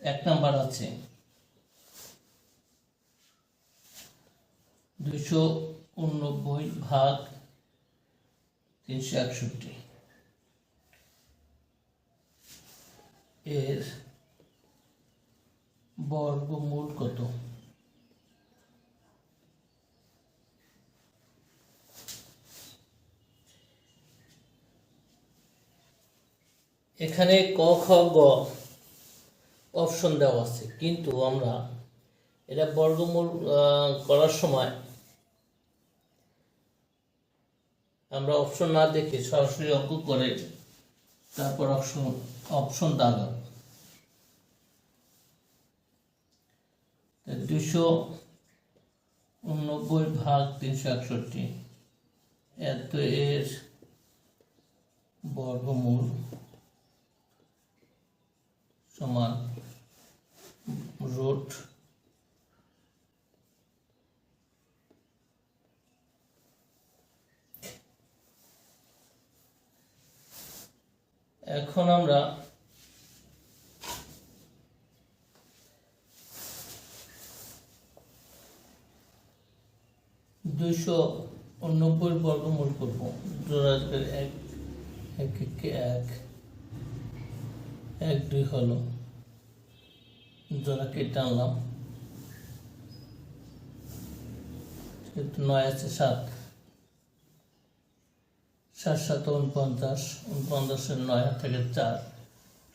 এক নাম্বার আছে। দুইশো উননব্বই ভাগ তিনশো একষট্টি। এর বর্গমূল কত? এখানে ক খ গ অপশন দেওয়া আছে। কিন্তু আমরা এটা বর্গমূল করার সময় আমরা অপশন না দেখে সরাসরি অঙ্ক করে তারপর অপশন অপশন দাগাব দুশো উননব্বই ভাগ তিনশো একষট্টি, এত এর বর্গমূল সমান রুট এখন আমরা দুইশো উনব্বই বর্গমূল করব। করে এক এক একে। এক দুই হলো। জোড়া কেটে আনলাম। নয় আছে সাত। সাত সাত, উনপঞ্চাশ। উনপঞ্চাশের নয় থেকে চার।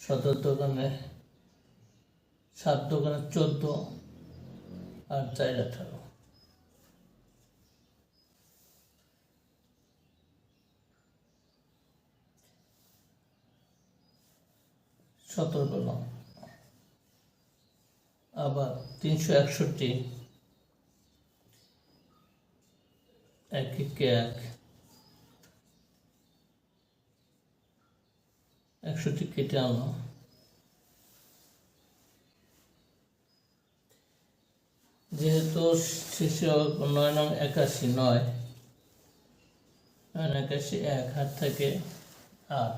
সতেরো দোকানে সাত, দোকানে চোদ্দ আর চার, আঠারো। সতেরো পেলাম আবার তিনশো একষট্টি। এক একে। এক একষট্টি কেটে যেহেতু শেষে নয় নং একাশি নয় নয় একাশি এক, হাত থেকে আট।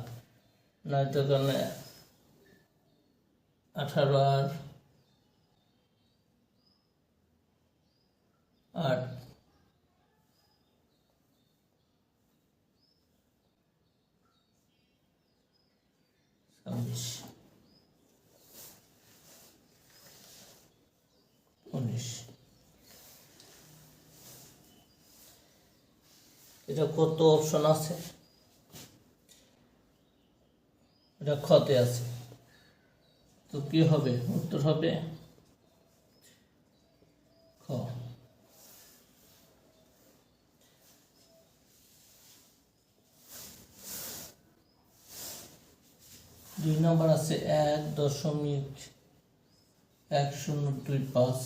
নয় দোকানে আঠারো আর আট। উনিশ। এটা কত অপশন আছে? এটা খতে আছে। তো কি হবে? উত্তর হবে খ। দুই নম্বর আছে এক দশমিক এক শূন্য দুই পাঁচ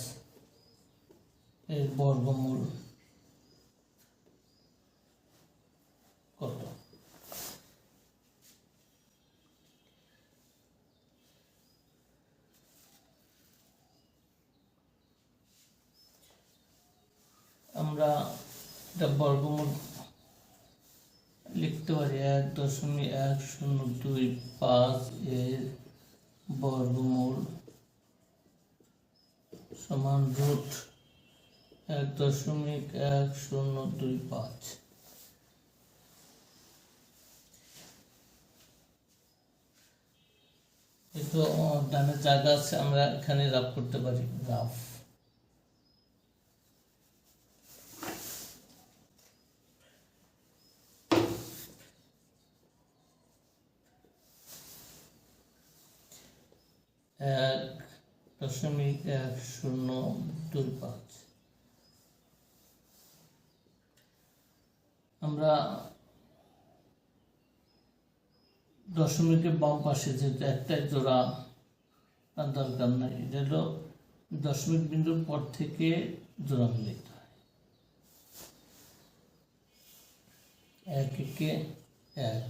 এর বর্গমূল কত? আমরা এটা বর্গমূল লিখতে পারি এক দশমিক এক শূন্য দুই পাঁচ এর বর্গমূল সমান রুট এক দশমিক এক শূন্য দুই পাঁচ। আহ, ডানে জায়গা আছে আমরা এখানে রাফ করতে পারি রাফ এক দশমিক এক শূন্য দুই পাঁচ। আমরা দশমিকের বাম পাশে যেহেতু একটা জোড়া, তার দরকার নাই। এটা হলো দশমিক বিন্দুর পর থেকে জোড়া মিলিত হয়। এক একে এক।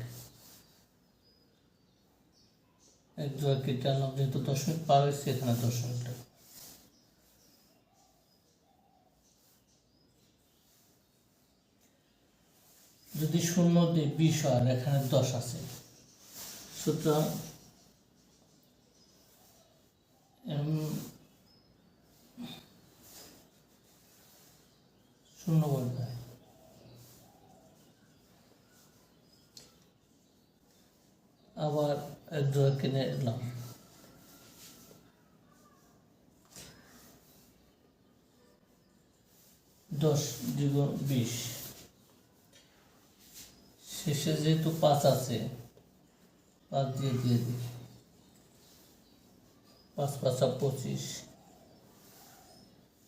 এক জোড়া কেটে আনলাম যেহেতু দশমিক পার হয়েছে এখানে দশমিকটা যদি শূন্য দিয়ে বিশ হয় এখানে দশ আছে। সুতরাং শূন্য বলে যায় আবার এক জোড়া কিনে এলাম? দশ দ্বিগুণ বিশ। শেষে যেহেতু পাঁচ আছে, পাঁচ দিয়ে দিয়ে দিই। পাঁচ পাঁচা পঁচিশ,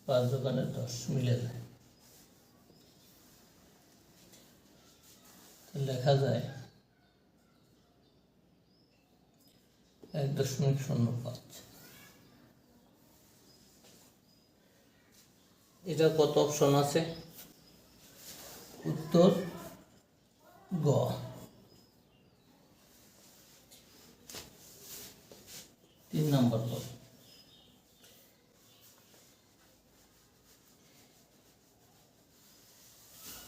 পাঁচ দোকানে দশ মিলে যায়। লেখা যায় এক দশমিক শূন্য পাঁচ। এটা কত অপশন আছে? উত্তর গ। তিন নম্বর পদ।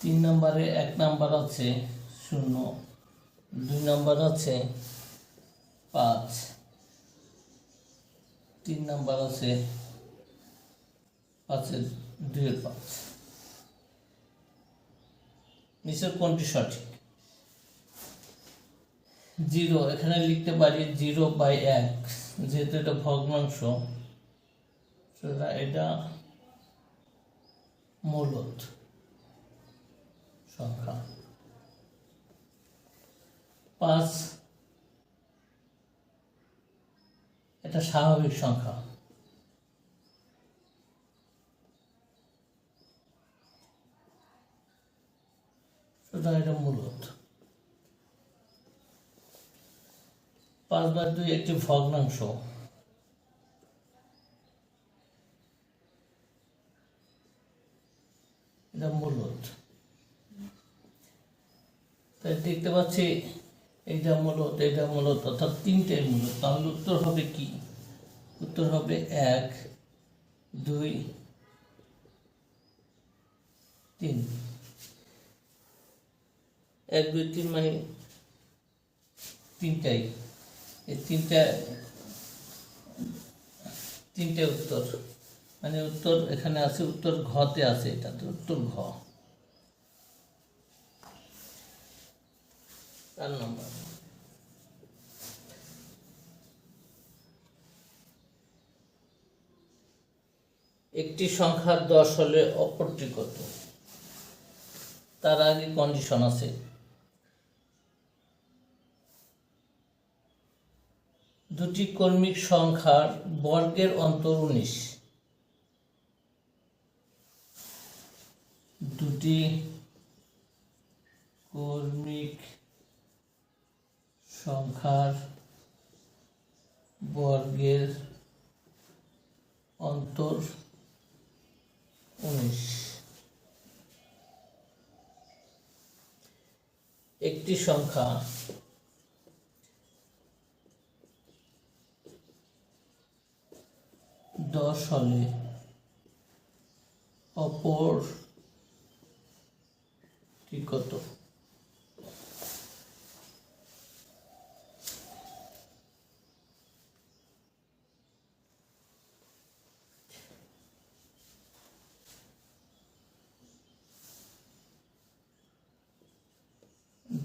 তিন নম্বরে এক নাম্বার আছে শূন্য, দুই নাম্বার আছে পাঁচ। তিন নাম্বার আছে পাঁচের দুইয়ের পাঁচ। নিচের কোনটি সঠিক? জিরো, এখানে লিখতে পারি জিরো বাই এক, যেহেতু এটা ভগ্নাংশ এটা মূলত সংখ্যা। পাঁচ এটা স্বাভাবিক সংখ্যা। সুতরাং এটা মূলত। পাঁচ বাই দুই একটি ভগ্নাংশ। এটা মূলত। তাই দেখতে পাচ্ছি এইটা মূলত এটা মূলত, অর্থাৎ তিনটেই মূলত। তাহলে উত্তর হবে কি? উত্তর হবে এক, দুই, তিন। এক, দুই, তিন মানে তিনটাই। এই তিনটা, তিনটে উত্তর। মানে উত্তর এখানে আছে, উত্তর ঘতে আছে এটা, তো উত্তর ঘ। চার নম্বর। একটি সংখ্যা দশ হলে অপরটি কত? তার আগে কন্ডিশন আছে। দুটি কর্মিক সংখ্যার বর্গের অন্তর উনিশ। দুটি কর্মিক সংখ্যার বর্গের অন্তর উনিশ। একটি সংখ্যা দশ হলে অপর কত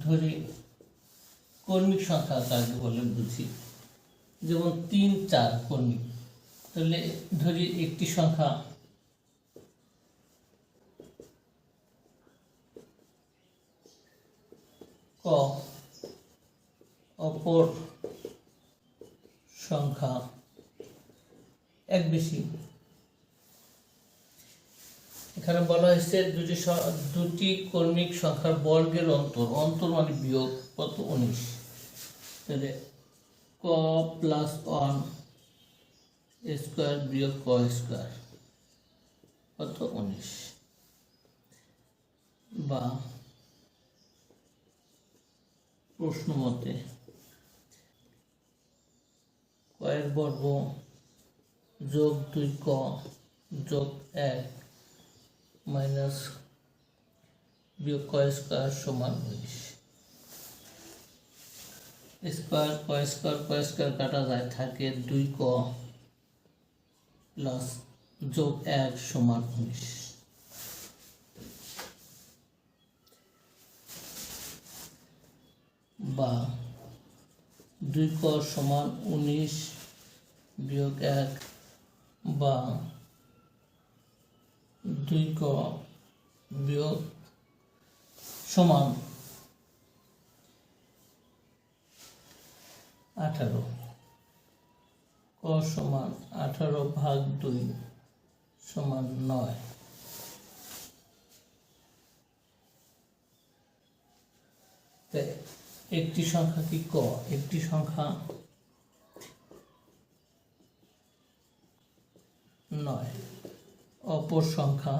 ধরি কর্মিক সংখ্যা কাকে বলে বুঝি। যেমন তিন, চার কর্মিক তাহলে ধরি একটি সংখ্যা ক, অপর সংখ্যা এক বেশি। এখানে বলা হয়েছে দুটি দুটি কর্মিক সংখ্যার বর্গের অন্তর। অন্তর মানে বিয়োগ কত উনিশ। তাহলে ক প্লাস ওয়ান স্কোয়ার বিয়োগ ক স্কোয়ার কত উনিশ। বা প্রশ্ন মতে কয়ের বর্গ যোগ দুই ক যোগ এক মাইনাস বিয়োগ ক স্কোয়ার সমান উনিশ। স্কোয়ার ক স্কোয়ার ক স্কোয়ার কাটা যায়, থাকে দুই ক প্লাস যোগ এক সমান উনিশ। বা দুই ক সমান উনিশ বিয়োগ এক, বা দুই ক বিয়োগ সমান আঠারো। ক সমান আঠারো ভাগ দুই সমান নয়। একটি সংখ্যা কি ক? একটি সংখ্যা নয়। অপর সংখ্যা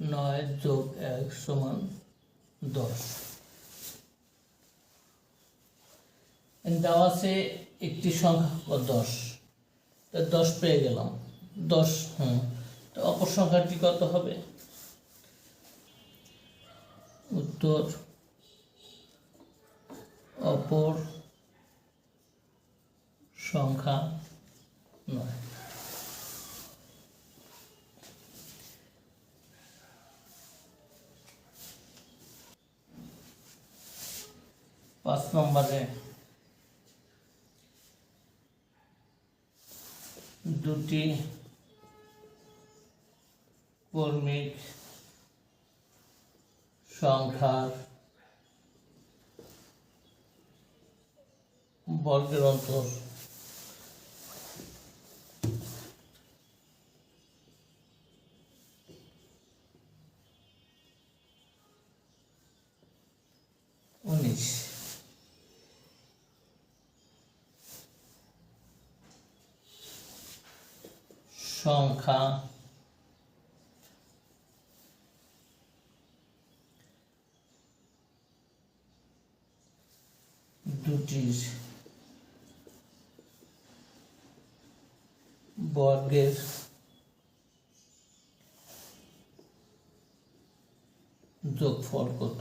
নয় যোগ এক সমান দশ। দেওয়া আছে একটি সংখ্যা দশ। তা দশ পেয়ে গেলাম। দশ, হুম। তো অপর সংখ্যাটি কত হবে? উত্তর, অপর সংখ্যা নয়। পাঁচ নম্বরে দুটি কর্মিক সংখ্যার বর্গের অন্তর। দুটির বর্গের যোগফল কত?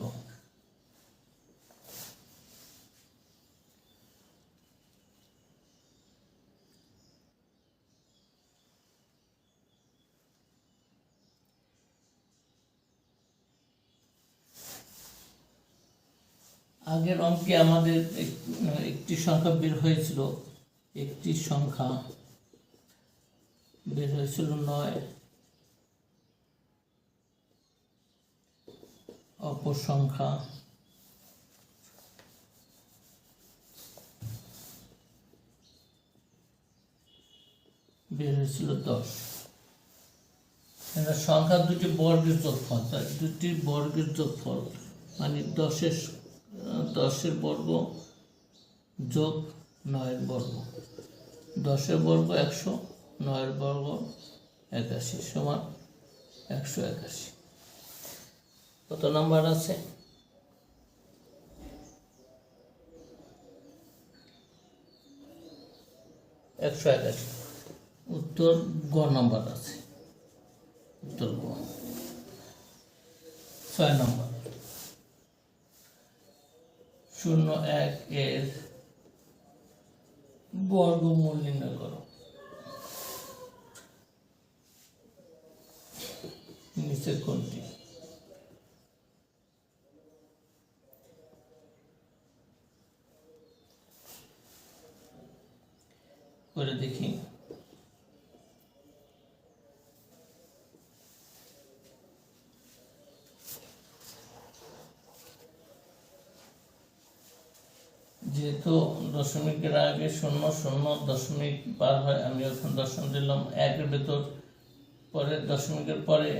আগের অঙ্কে আমাদের একটি সংখ্যা বের হয়েছিল, একটি সংখ্যা বের হয়েছিল নয়। অপর সংখ্যা বের হয়েছিল দশ। সংখ্যা দুটি বর্গের যোগফল দুটি বর্গের যোগফল মানে দশের দশের বর্গ যোগ নয়ের বর্গ। দশের বর্গ একশো, নয়ের বর্গ একাশি সমান একশো একাশি। কত নাম্বার আছে? একশো একাশি। উত্তর গ নাম্বার আছে। উত্তর গ। ছয় নম্বর। শূন্য এক এর বর্গমূল নির্ণয় করো। নিচের কোনটি করে দেখি। যেহেতু দশমিকের আগে শূন্য শূন্য দশমিক পার হয় আমি এখন দশম দিলাম। একের ভেতর পরে দশমিকের পরে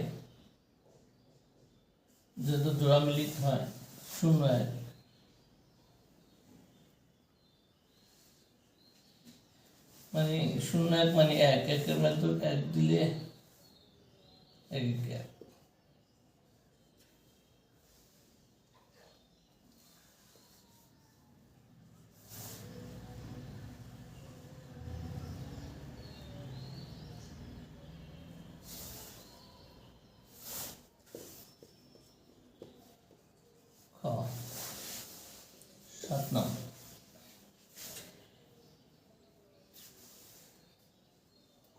যেহেতু জোড়া মিলিত হয়, শূন্য এক। মানে শূন্য এক মানে এক, একের ভেতর এক দিলে এক এক খ সাত নম্বর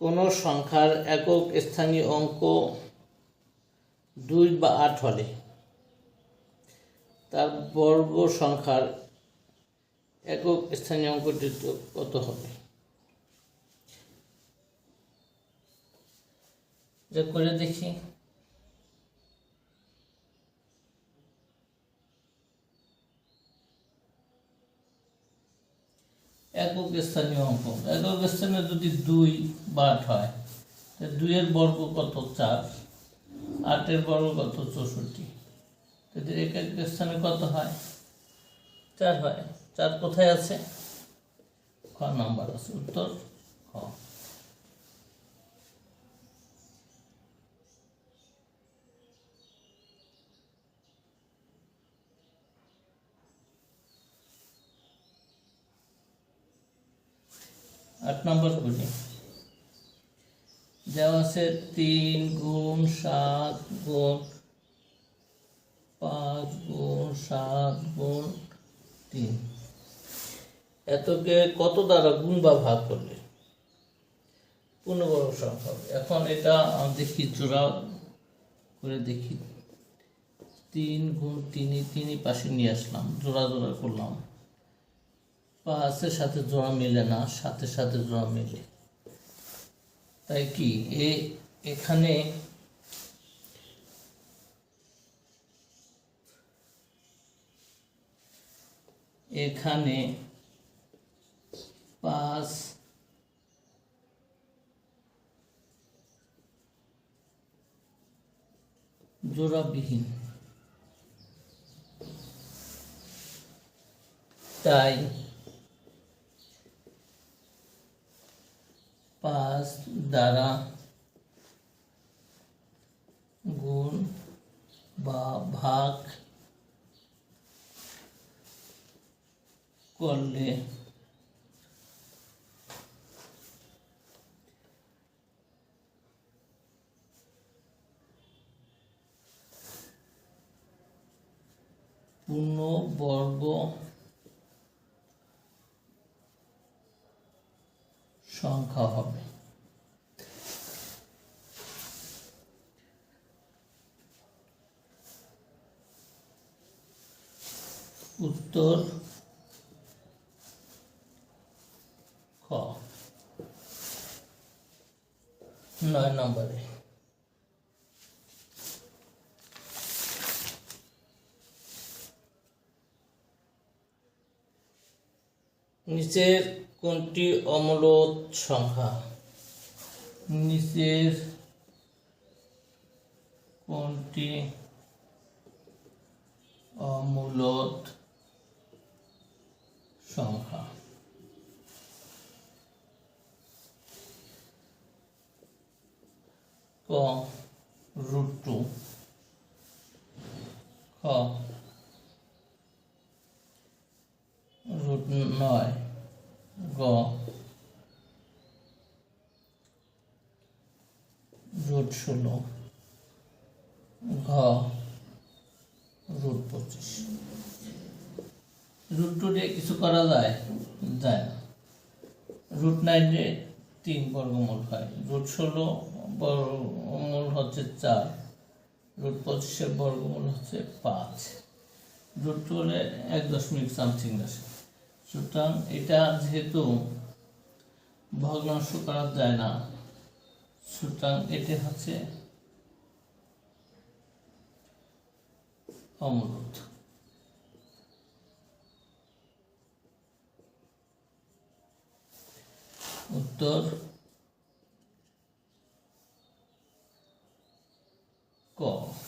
কোনো সংখ্যার একক স্থানীয় অঙ্ক দুই বা আট হলে। তার বর্গ সংখ্যার একক স্থানীয় অঙ্কটি কত হবে? করে দেখি। একক স্থানীয় অঙ্ক। একক স্থানে যদি দুই বা আট হয় দুইয়ের বর্গ কত চার? আটের বর্গ কত চৌষট্টি? যদি এক এক স্থানে কত হয়? চার হয়। চার কোথায় আছে? খ নাম্বার আছে, উত্তর খ আট নম্বর করি দেওয়া আছে তিন গুণ সাত গুণ পাঁচ গুণ সাত গুণ তিন। এতকে কত দ্বারা গুণ বা ভাগ করলে? পূর্ণবর্গ সংখ্যা এখন এটা দেখি জোড়া করে দেখি। তিন গুণ তিনই তিনই পাশে নিয়ে আসলাম, জোড়া জোড়া করলাম। পাঁচের সাথে জোড়া মেলে না, সাথে সাথে জোড়া মেলে। তাই কি? এ, এখানে এখানে পাঁচ, জোড়াবিহীন। তাই পাঁচ দ্বারা গুণ বা ভাগ করলে পূর্ণবর্গ সংখ্যা হবে উত্তর খ। নয় নম্বরে। নিচের কোনটি অমূলত সংখ্যা? নিচের কোনটি অমূলত সংখ্যা ক রুট টু খ রুট নয় গ রুট ষোলো ঘ রুট পঁচিশ রুট টু দিয়ে কিছু করা যায় যায় না রুট নাইনে তিন বর্গমূল হয়। রুট ষোলো বর্গমূল হচ্ছে চার, রুট পঁচিশের বর্গমূল হচ্ছে পাঁচ। রুট টু হলে এক দশমিক সামথিং আসে। সুতরাং এটা যেহেতু ভগ্নাংশ করা যায় না, সুতরাং এটা হচ্ছে অমূলত উত্তর ক